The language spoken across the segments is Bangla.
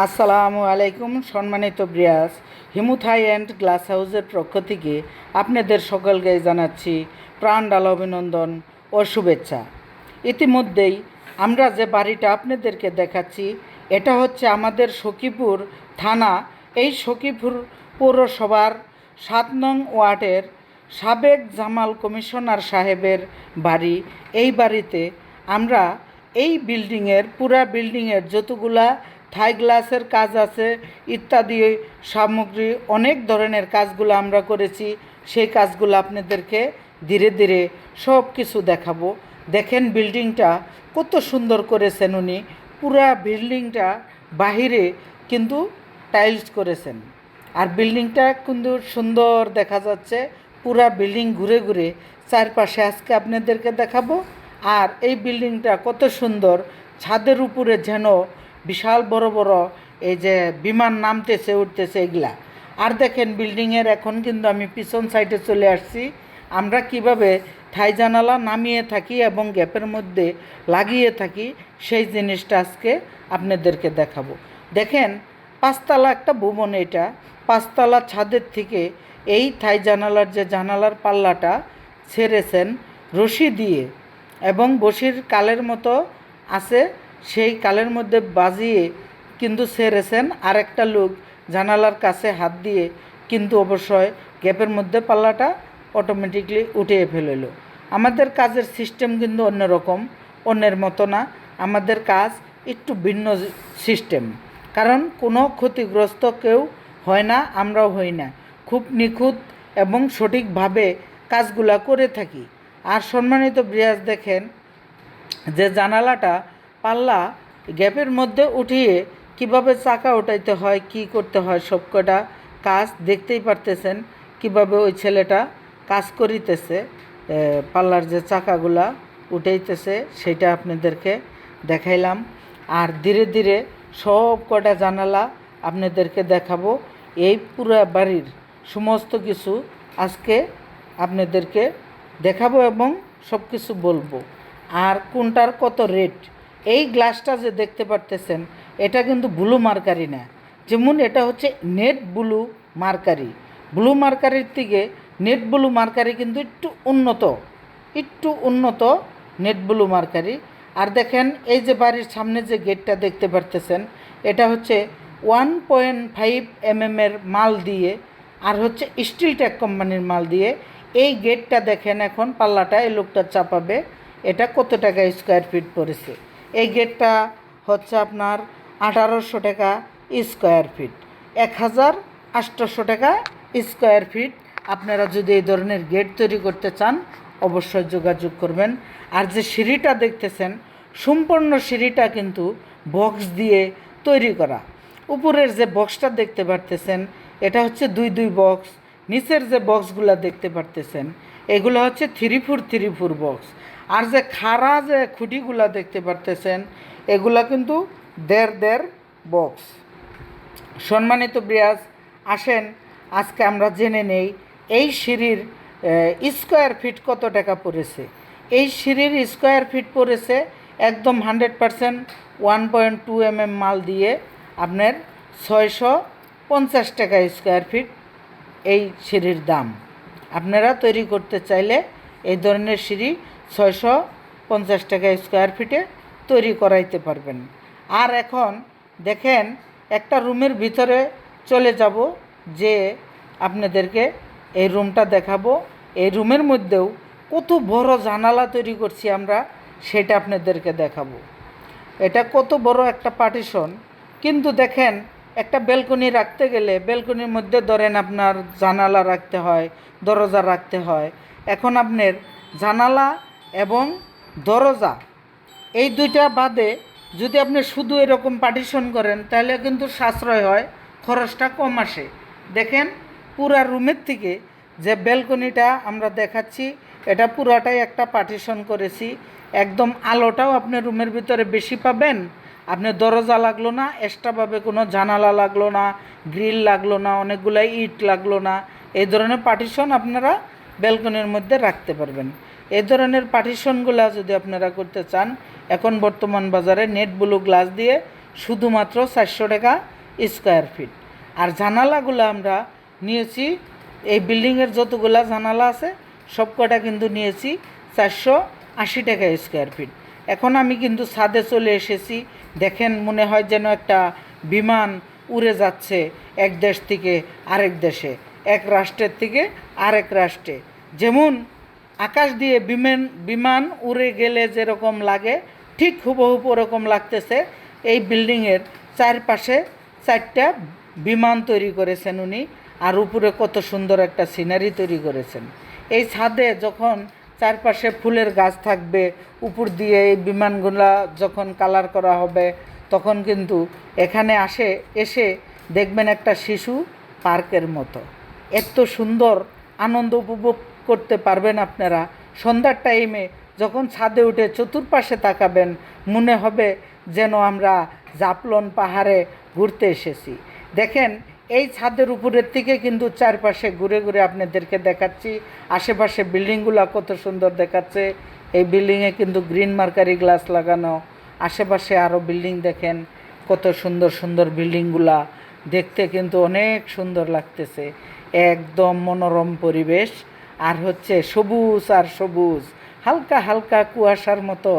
আসসালামু আলাইকুম সম্মানিত ব্রিয়াস হিমুথাই অ্যান্ড গ্লাস হাউসের পক্ষ থেকে আপনাদের সকলকে জানাচ্ছি প্রাণডাল অভিনন্দন ও শুভেচ্ছা। ইতিমধ্যেই আমরা যে বাড়িটা আপনাদেরকে দেখাচ্ছি, এটা হচ্ছে আমাদের সখীপুর থানা। এই সখীপুর পৌরসভার সাত নং ওয়ার্ডের সাবেক জামাল কমিশনার সাহেবের বাড়ি। এই বাড়িতে আমরা এই বিল্ডিংয়ের, পুরা বিল্ডিংয়ের যতগুলা থাই গ্লাসের কাজ আছে, ইত্যাদি সামগ্রী, অনেক ধরনের কাজগুলো আমরা করেছি। সেই কাজগুলো আপনাদেরকে ধীরে ধীরে সব কিছু দেখাবো। দেখেন বিল্ডিংটা কত সুন্দর করেছেন উনি। পুরা বিল্ডিংটা বাহিরে কিন্তু টাইলস করেছেন। আর বিল্ডিংটা কিন্তু সুন্দর দেখা যাচ্ছে। পুরা বিল্ডিং ঘুরে ঘুরে চারপাশে আজকে আপনাদেরকে দেখাবো। আর এই বিল্ডিংটা কত সুন্দর। ছাদের উপরে যেন বিশাল বড় বড় এই যে বিমান নামতেছে, উঠতেছে এগুলা। আর দেখেন বিল্ডিংয়ের এখন কিন্তু আমি পিছন সাইডে চলে আসছি। আমরা কীভাবে থাই জানালা নামিয়ে থাকি এবং গ্যাপের মধ্যে লাগিয়ে থাকি, সেই জিনিসটা আজকে আপনাদেরকে দেখাবো। দেখেন, পাঁচতলা একটা ভুবন এটা। পাঁচতলা ছাদের থেকে এই থাই জানালার যে জানালার পাল্লাটা ছেড়েছেন রশি দিয়ে। এবং বসির কালের মতো আছে সেই কালের মধ্যে বাজিয়ে কিন্তু সেরেছেন আর একটা লোক জানালার কাছে হাত দিয়ে কিন্তু অবশ্যই গ্যাপের মধ্যে পাল্লাটা অটোমেটিকলি উঠিয়ে ফেলল আমাদের কাজের সিস্টেম কিন্তু অন্যরকম, অন্যের মতো না। আমাদের কাজ একটু ভিন্ন সিস্টেম কারণ কোনো ক্ষতিগ্রস্ত কেউ হয় না, আমরাও হই না। খুব নিখুঁত এবং সঠিকভাবে কাজগুলা করে থাকি। আর সম্মানিত ব্রিয়াজ দেখেন যে জানালাটা পাল্লা গ্যাপের মধ্যে উঠিয়ে কীভাবে চাকা উঠাইতে হয়, কি করতে হয় সবকটা কাজ দেখতেই পারতেছেন কীভাবে ওই ছেলেটা কাজ করিতেছে পাল্লার যে চাকাগুলা উঠাইতেছে সেটা আপনাদেরকে দেখাইলাম। আর ধীরে ধীরে সব কটা জানালা আপনাদেরকে দেখাবো। এই পুরো বাড়ির সমস্ত কিছু আজকে আপনাদেরকে দেখাবো এবং সব কিছু বলব। আর কোনটার কত রেট এই গ্লাসটা যে দেখতে পারতেছেন, এটা কিন্তু ব্লু মার্কারি না। যেমন এটা হচ্ছে নেট ব্লু মার্কারি। ব্লু মার্কারির থেকে নেট ব্লু মার্কারি কিন্তু একটু উন্নত একটু উন্নত নেট ব্লু মার্কারি। আর দেখেন, এই যে বাড়ির সামনে যে গেটটা দেখতে পারতেছেন, এটা হচ্ছে ওয়ান পয়েন্ট ফাইভ এমএমের মাল দিয়ে, আর হচ্ছে স্টিল ট্যাক কোম্পানির মাল দিয়ে। এই গেটটা দেখেন এখন, পাল্লাটা এই লোকটা চাপাবে, এটা কত টাকা স্কোয়ার ফিট পড়েছে? এই গেটটা হচ্ছে আপনার আঠারোশো টাকা স্কোয়ার ফিট এক হাজার আটশোশো টাকা স্কোয়ার ফিট আপনারা যদি এই ধরনের গেট তৈরি করতে চান, অবশ্যই যোগাযোগ করবেন। আর যে সিঁড়িটা দেখতেছেন, সম্পূর্ণ সিঁড়িটা কিন্তু বক্স দিয়ে তৈরি করা। উপরের যে বক্সটা দেখতে পারতেছেন, এটা হচ্ছে দুই দুই বক্স নিচের যে বক্সগুলো দেখতে পারতেছেন, এগুলো হচ্ছে three four three four box আর যে খাড়া যে খুঁটিগুলা দেখতে পারতেছেন, এগুলা কিন্তু দেড় দেড় বক্স সম্মানিত ব্রিয়াজ আসেন, আজকে আমরা জেনে নেই, এই সিঁড়ির স্কোয়ার ফিট কত টাকা পড়েছে? এই সিঁড়ির স্কোয়ার ফিট পড়েছে একদম hundred percent one point two M M মাল দিয়ে আপনার ছয়শো পঞ্চাশ টাকা স্কোয়ার ফিট এই সিঁড়ির দাম। আপনারা তৈরি করতে চাইলে এই ধরনের সিঁড়ি ছয়শো পঞ্চাশ টাকা স্কোয়ার ফিটে তৈরি করাইতে পারবেন। আর এখন দেখেন একটা রুমের ভিতরে চলে যাব যে আপনাদেরকে এই রুমটা দেখাবো। এই রুমের মধ্যেও কত বড় জানালা তৈরি করছি আমরা, সেটা আপনাদেরকে দেখাবো। এটা কত বড় একটা পার্টিশন। কিন্তু দেখেন একটা বেলকনি রাখতে গেলে বেলকনির মধ্যে ধরেন আপনার জানালা রাখতে হয়, দরজা রাখতে হয়। এখন আপনার জানালা এবং দরজা। এই দুইটা বাদে যদি আপনি শুধু এরকম পার্টিশন করেন, তাহলে কিন্তু সাশ্রয় হয়, খরচটা কম আসে। দেখেন, পুরা রুমের থেকে যে ব্যালকনিটা আমরা দেখাচ্ছি, এটা পুরাটাই একটা পার্টিশন করেছি। একদম আলোটাও আপনি রুমের ভিতরে বেশি পাবেন। আপনি দরজা লাগল না এক্সট্রাভাবে কোনো জানালা লাগল না গ্রিল লাগল না, অনেকগুলাই ইট লাগল না। এই ধরনের পার্টিশন আপনারা ব্যালকনির মধ্যে রাখতে পারবেন। এই ধরনের পার্টিশনগুলো যদি আপনারা করতে চান, এখন বর্তমান বাজারে নেট ব্লু গ্লাস দিয়ে শুধুমাত্র চারশো টাকা স্কোয়ার ফিট আর জানালাগুলো আমরা নিয়েছি, এই বিল্ডিংয়ের যতগুলা জানালা আছে, সব কটা কিন্তু নিয়েছি চারশো আশি টাকা স্কোয়ার ফিট এখন আমি কিন্তু ছাদে চলে এসেছি, দেখেন মনে হয় যেন একটা বিমান উড়ে যাচ্ছে এক দেশ থেকে আরেক দেশে, এক রাষ্ট্রের থেকে আরেক রাষ্ট্রে। যেমন আকাশ দিয়ে বিমান বিমান উড়ে গেলে যেরকম লাগে, ঠিক হুবহুব ওরকম লাগতেছে। এই বিল্ডিংয়ের চারপাশে চারটা বিমান তৈরি করেছেন উনি, আর উপরে কত সুন্দর একটা সিনারি তৈরি করেছেন। এই ছাদে যখন চারপাশে ফুলের গাছ থাকবে, উপর দিয়ে এই বিমানগুলা যখন কালার করা হবে, তখন কিন্তু এখানে আসে, এসে দেখবেন একটা শিশু পার্কের মতো। এত সুন্দর আনন্দ উপভোগ করতে পারবেন আপনারা। সন্ধ্যার টাইমে যখন ছাদে উঠে চতুর্পাশে তাকাবেন, মনে হবে যেন আমরা জাপলন পাহাড়ে ঘুরতে এসেছি। দেখেন, এই ছাদের উপরের থেকে কিন্তু চারপাশে ঘুরে ঘুরে আপনাদেরকে দেখাচ্ছি। আশেপাশে বিল্ডিংগুলো কত সুন্দর দেখাচ্ছে। এই বিল্ডিংয়ে কিন্তু গ্রিন মার্কারি গ্লাস লাগানো। আশেপাশে আরও বিল্ডিং দেখেন, কত সুন্দর সুন্দর বিল্ডিংগুলা। দেখতে কিন্তু অনেক সুন্দর লাগতেছে। একদম মনোরম পরিবেশ। আর হচ্ছে সবুজ আর সবুজ, হালকা হালকা কুয়াশার মতো।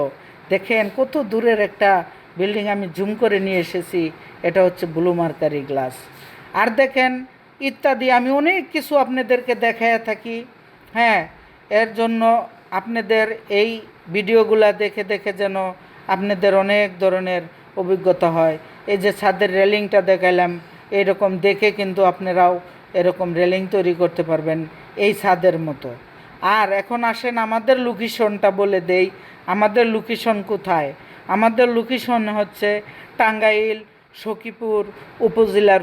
দেখেন কত দূরের একটা বিল্ডিং আমি জুম করে নিয়ে এসেছি, এটা হচ্ছে ব্লু মার্কারি গ্লাস। আর দেখেন ইত্যাদি, আমি অনেক কিছু আপনাদেরকে দেখায় থাকি। হ্যাঁ এর জন্য আপনাদের এই ভিডিওগুলা দেখে দেখে যেন আপনাদের অনেক ধরনের অভিজ্ঞতা হয়। এই যে ছাদের রেলিংটা দেখাইলাম, এরকম দেখে কিন্তু আপনারাও এরকম রেলিং তৈরি করতে পারবেন। এই ছাদের মতো। আর এখন আসেন আমাদের লোকেশনটা বলে দেই। আমাদের লোকেশন কোথায়? আমাদের লোকেশন হচ্ছে টাঙ্গাইল, সখীপুর উপজেলার